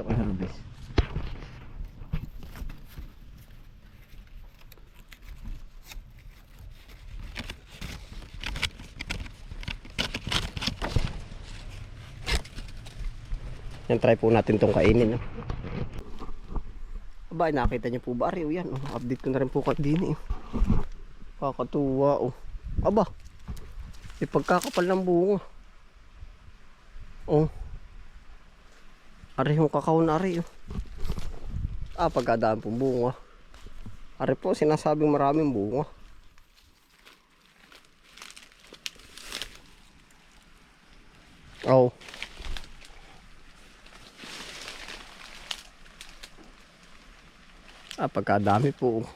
ito kay Harvest. Yan, try po natin tong kainin. No? Aba, nakita niyo po ba? Ari, oh, yan. Oh. Update ko na rin po kay Dini. Oh. Kakatuwa. Oh. Aba, may pagkakapal ng bunga. Oh. Ari yung kakao na ari. Oh. Ah, pagkadaan pong bunga. Ari po, sinasabing maraming bunga. Oh. Ah, pagkadami po.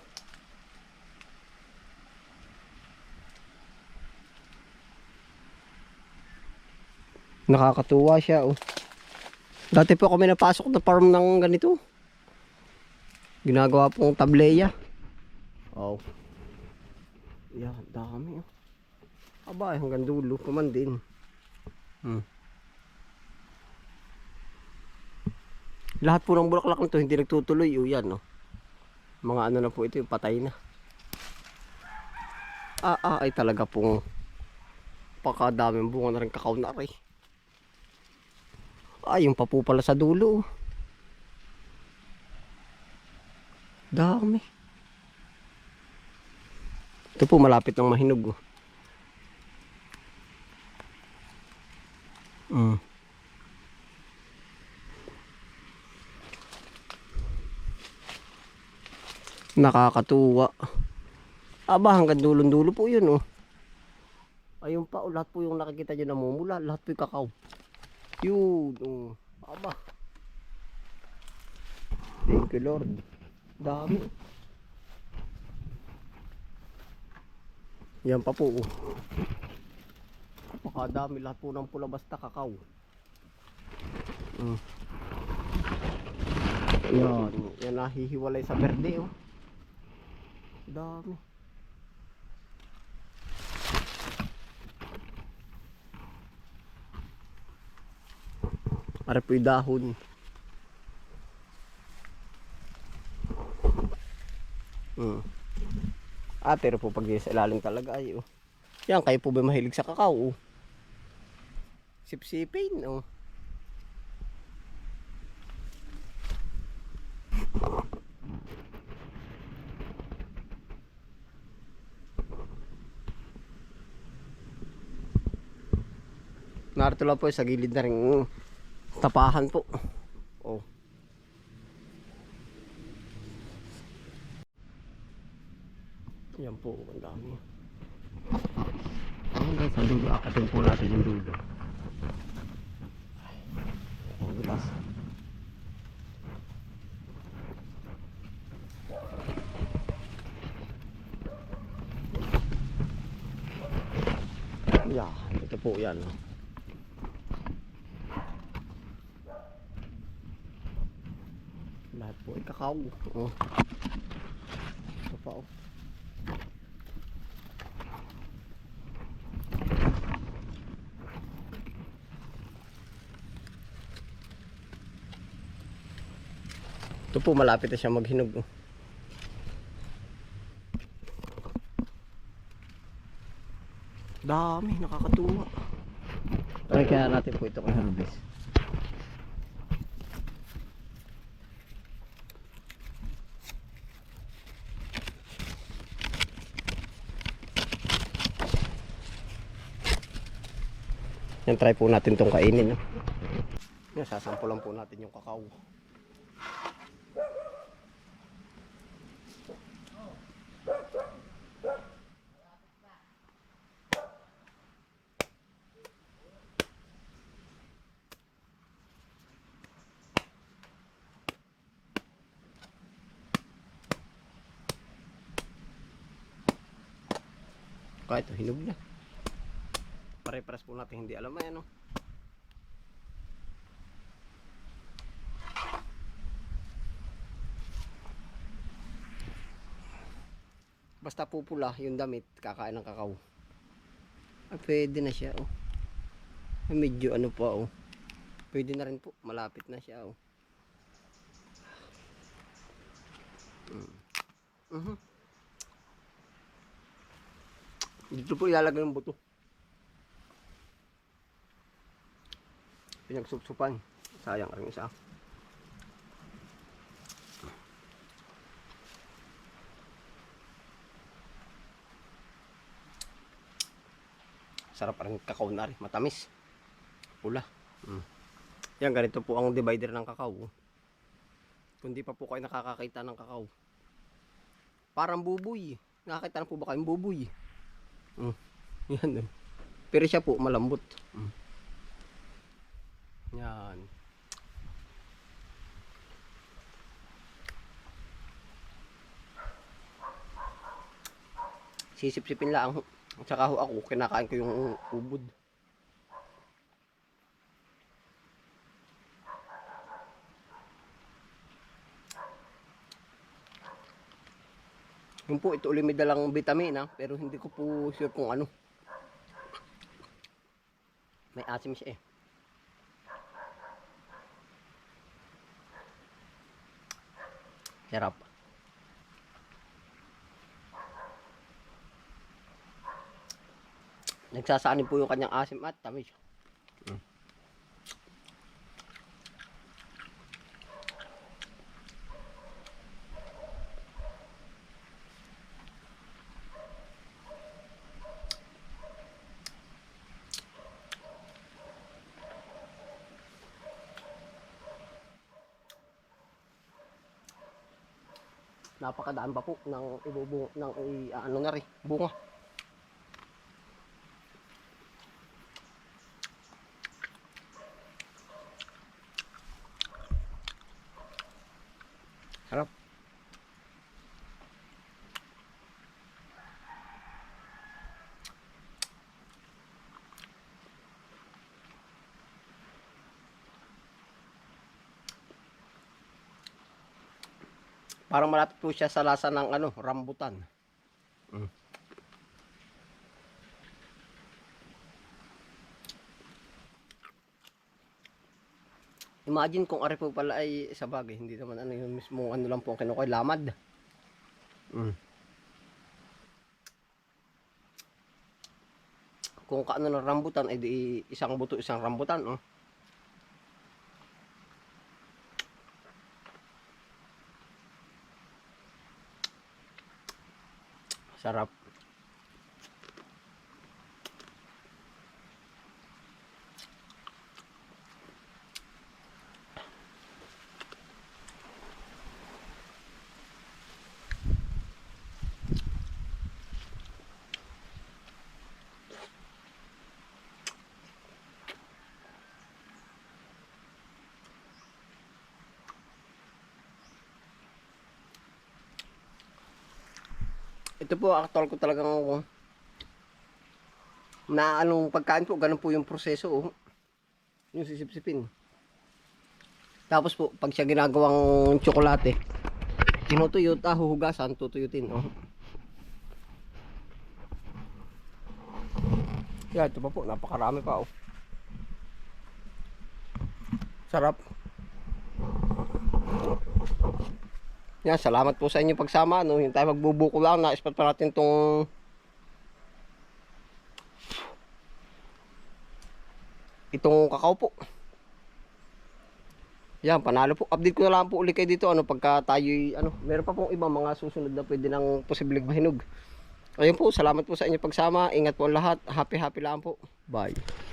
Nakakatuwa siya, oh. Dati po kami napasok na farm ng ganito. Ginagawa pong tableya. Oh. Yan, dami. Aba, hanggang dulo pa man din. Hmm. Lahat po ng bulaklak nito hindi nagtutuloy, oh, yan, oh. Mga ano na po ito, yung patay na. Ah, ah, ay talaga pong pakadaming bunga na rin kakao na rin. Ay, yung pa pala sa dulo. Dami. Ito po malapit ng mahinog. Oh. Mm. Nakakatuwa. Aba, hanggang dulong-dulo po yun, oh. Ayun pa, oh, lahat po yung nakikita nyo namumula. Lahat po yung kakao. Yun, oh. Aba. Thank you, Lord. Dami. Yan pa po, oh. Napakadami lahat po ng pula basta kakao. Mm. Yan, yan nahihiwalay sa berde, oh. Dami. Para po dahon. Hmm. Ah, pero po pag sa ilalim talaga ay oh. Yan, kayo po ba mahilig sa kakao? Oh. Sipsipin, oh. Narito lang po sa gilid na rin mm, tapahan po. Oh. Yan po, ang dami. Hanggang sa dulo, akatin po natin yung dulo. Ang bilas. Yeah, ito po yan. Lahat po ay kakao. Oh. Ito pa oh. Ito po malapit na siya maghinog. oh. Dami, nakakatuwa. Try kaya natin po ito kay Harvest. Yan, try po natin tong kainin. No? Yan, sasampulan po natin yung kakao. Kahit hinog na. Pare-pares po natin hindi alam ay ano. Basta pupula yung damit, kakain ng kakao. Ah, pwede na siya, oh. Ay, medyo ano pa, oh. Pwede na rin po, malapit na siya, oh. Mhm. Dito po ilalagay yung buto. Pinagsupsupan. Sayang ang isa. Sarap rin kakao na rin. Matamis. Pula. Mm. Yan, ganito po ang divider ng kakao. Kung di pa po kayo nakakakita ng kakao. Parang buboy. Nakakita na po ba kayong buboy? Mm. Yan. eh. Pero siya po malambot. Mm. Yan. Sisip-sipin lang. At saka ho ako, kinakain ko yung ubod. Yung po, ito ulit may dalang vitamina, pero hindi ko po sure kung ano. May asim siya eh. Sarap. Nagsasanin po yung kanyang asim at tamis. Napakadaan pa po ng ibubunga ng i, ano na rin, bunga. Sarap. Parang malapit po siya sa lasa ng ano, rambutan. Mm. Imagine kung ari po pala ay sa bagay, hindi naman ano yung mismo ano lang po ang kinukoy, lamad. Mm. Kung kaano ng rambutan, ay di isang buto isang rambutan, oh. Sarap. Ito po, actual ko talagang na anong pagkain po, ganun po yung proseso. Oh. Yung sisipsipin. Tapos po, pag siya ginagawang tsokolate, tinutuyot, ah, huhugasan, tutuyutin. Oh. Yan, ito pa po, napakarami pa. Oh. Sarap. Yan, salamat po sa inyong pagsama. No? Hindi tayo magbubuko lang. Na-spot pa natin tong itong kakao po. Yan, panalo po. Update ko na lang po ulit kayo dito. Ano, pagka tayo, ano, meron pa pong ibang mga susunod na pwede ng posibleng mahinog. Ayun po, salamat po sa inyong pagsama. Ingat po ang lahat. Happy, happy lang po. Bye.